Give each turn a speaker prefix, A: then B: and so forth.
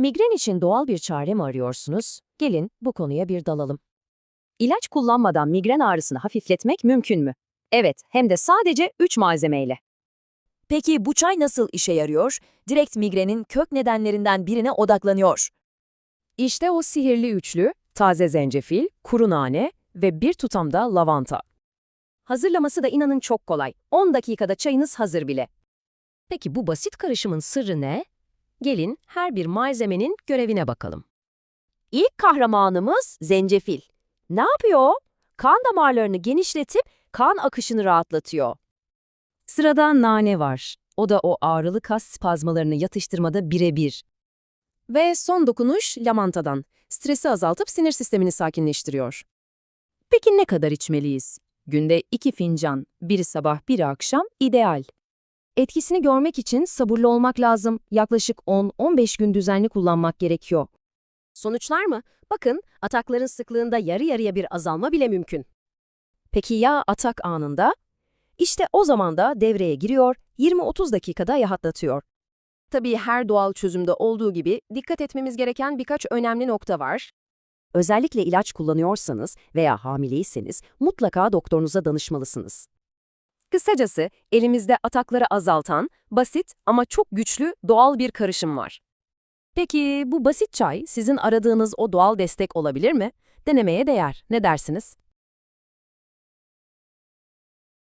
A: Migren için doğal bir çare mi arıyorsunuz? Gelin bu konuya bir dalalım. İlaç kullanmadan migren ağrısını hafifletmek mümkün mü? Evet, hem de sadece 3 malzemeyle.
B: Peki bu çay nasıl işe yarıyor? Direkt migrenin kök nedenlerinden birine odaklanıyor.
A: İşte o sihirli üçlü, taze zencefil, kuru nane ve bir tutam da lavanta. Hazırlaması da inanın çok kolay. 10 dakikada çayınız hazır bile. Peki bu basit karışımın sırrı ne? Gelin her bir malzemenin görevine bakalım. İlk kahramanımız zencefil. Ne yapıyor? Kan damarlarını genişletip kan akışını rahatlatıyor. Sırada nane var. O da o ağrılı kas spazmalarını yatıştırmada birebir. Ve son dokunuş lamantadan. Stresi azaltıp sinir sistemini sakinleştiriyor. Peki ne kadar içmeliyiz? Günde iki fincan, biri sabah biri akşam ideal. Etkisini görmek için sabırlı olmak lazım. Yaklaşık 10-15 gün düzenli kullanmak gerekiyor. Sonuçlar mı? Bakın, atakların sıklığında yarı yarıya bir azalma bile mümkün. Peki ya atak anında? İşte o zaman da devreye giriyor, 20-30 dakikada rahatlatıyor. Tabii her doğal çözümde olduğu gibi dikkat etmemiz gereken birkaç önemli nokta var. Özellikle ilaç kullanıyorsanız veya hamileyseniz mutlaka doktorunuza danışmalısınız. Kısacası elimizde atakları azaltan, basit ama çok güçlü doğal bir karışım var. Peki bu basit çay sizin aradığınız o doğal destek olabilir mi? Denemeye değer. Ne dersiniz?